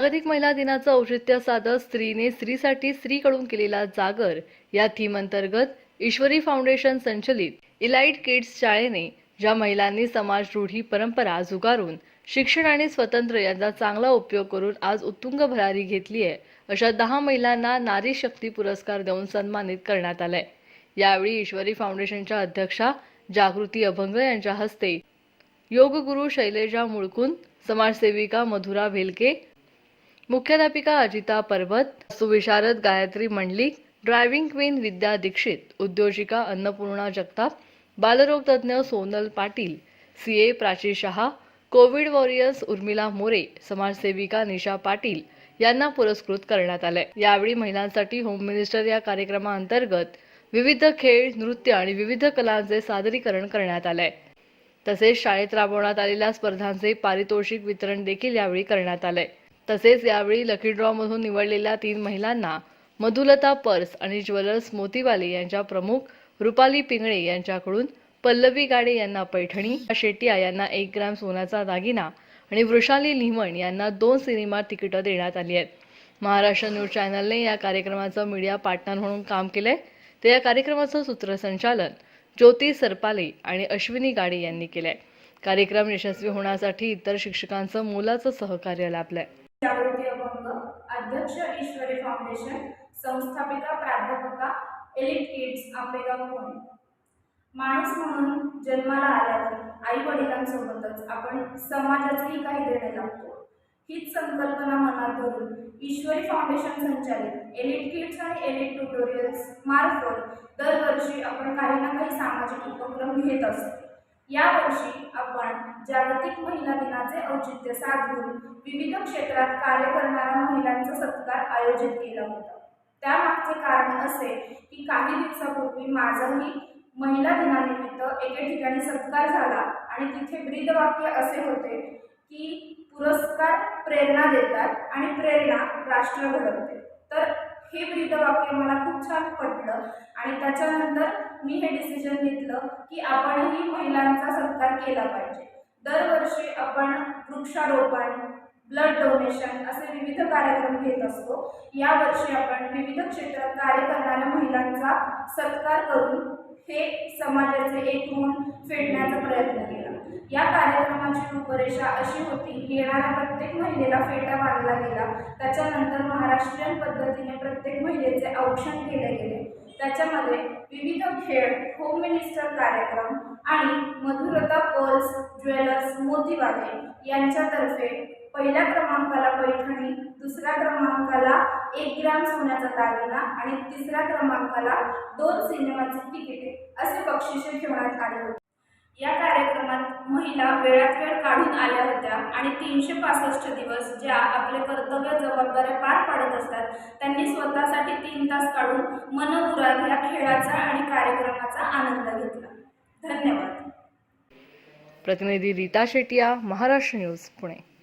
जागतिक महिला दिनाचं औचित्य साधत स्त्रीने स्त्रीसाठी स्त्रीकडून केलेला जागर या थीम अंतर्गत ईश्वरी फाउंडेशन संचलित इलाइट किड्स शाळेने ज्या महिलांनी समाज रूढी परंपरा जुगारून शिक्षण आणि स्वतंत्र यांचा चांगला उपयोग करून आज उत्तुंग भरारी घेतली आहे अशा दहा महिलांना नारी शक्ती पुरस्कार देऊन सन्मानित करण्यात आलाय. यावेळी ईश्वरी फाउंडेशनच्या अध्यक्षा जागृती अभंग यांच्या हस्ते योगगुरू शैलेजा मुळकून समाजसेविका मधुरा भेलके मुख्याध्यापिका अजिता पर्वत सुविशारद गायत्री मंडलिक ड्रायव्हिंग क्वीन विद्या दीक्षित उद्योजिका अन्नपूर्णा जगताप बालरोग तज्ज्ञ Sonal Patil C A Prachi Shah covid warriors Urmila More समाजसेविका निशा पाटील यांना पुरस्कृत करण्यात आले यावेळी महिलांसाठी होम मिनिस्टर या कार्यक्रमाअंतर्गत विविध खेळ नृत्य आणि विविध कलांचे सादरीकरण करण्यात आले तसेच शाळेत राबवण्यात आलेल्या स्पर्धांचे पारितोषिक वितरण देखील यावेळी करण्यात आले तसेच यावेळी लकी ड्रॉमधून निवडलेल्या तीन महिलांना मधुलता पर्स आणि ज्वेलर्स मोतीवाले यांच्या प्रमुख रुपाली पिंगळे यांच्याकडून पल्लवी गाडे यांना पैठणी शेटिया यांना एक ग्रॅम सोन्याचा दागिना आणि वृषाली लिमण यांना दोन सिनेमा तिकीटं देण्यात आली आहेत. महाराष्ट्र न्यूज चॅनलने या कार्यक्रमाचं मीडिया पार्टनर म्हणून काम केलंय. तर या कार्यक्रमाचं सूत्रसंचालन ज्योती सरपाले आणि अश्विनी गाडे यांनी केलंय. कार्यक्रम यशस्वी होण्यासाठी इतर शिक्षकांचं मोलाचं सहकार्य लाभलंय. जागृती अभंग अध्यक्ष ईश्वरी फाउंडेशन संस्थापिका प्राध्यापका एलिट किड्स आंबेगाव पुणे. माणूस म्हणून जन्माला आल्यावर आई वडिलांसोबतच आपण समाजाचेही काही देणे लागतो हीच संकल्पना मनात धरून ईश्वरी फाउंडेशन संचालित एलिट किड्स आणि एलिट ट्युटोरियल्स मार्फत दरवर्षी आपण काही ना काही सामाजिक उपक्रम घेत असतो. यावर्षी आपण जागतिक महिला दिनाचे औचित्य साधून विविध क्षेत्रात कार्य करणाऱ्या महिलांचा सत्कार आयोजित केला होता. त्यामागचे कारण असे की काही दिवसापूर्वी माझाही महिला दिनानिमित्त एके ठिकाणी सत्कार झाला आणि तिथे ब्रीदवाक्य असे होते की पुरस्कार प्रेरणा देतात आणि प्रेरणा राष्ट्र घडवते. हे ब्रीदवाक्य मला खूप छान पटलं. आणि त्याच्यानंतर मी हे डिसिजन घेतलं की आपणही महिलांचा सत्कार केला पाहिजे. दरवर्षी आपण वृक्षारोपण ब्लड डोनेशन असे विविध कार्यक्रम घेत असतो. यावर्षी आपण विविध क्षेत्रात कार्य करणाऱ्या महिलांचा सत्कार करून हे समाजाचे एक म्हणून फेडण्याचा प्रयत्न केला. या कार्यक्रमाची रूपरेषा अशी होती येणाऱ्या प्रत्येक महिलेला फेटा बांधला गेला. त्याच्यानंतर महाराष्ट्रीयन पद्धतीने प्रत्येक महिलेचे औक्षण केले गेले. त्याच्यामध्ये विविध खेळ होम मिनिस्टर कार्यक्रम आणि मधुरता पर्ल्स ज्वेलर्स मोतीवाले यांच्यातर्फे पहिल्या क्रमांकाला पैठणी दुसऱ्या क्रमांकाला एक ग्रॅम सोन्याचा दागिना आणि तिसऱ्या क्रमांकाला दोन सिनेमाची तिकिटे असे बक्षिसे ठेवण्यात आले होते. या महिला वेळात वेळ काढून आल्या होत्या आणि तीनशे पासष्ट दिवस ज्या आपले कर्तव्य जबाबदाऱ्या पार पाडत असतात त्यांनी स्वतःसाठी तीन तास काढून मनमुराद या खेळाचा आणि कार्यक्रमाचा आनंद घेतला. धन्यवाद. प्रतिनिधी रीता शेटिया महाराष्ट्र न्यूज पुणे.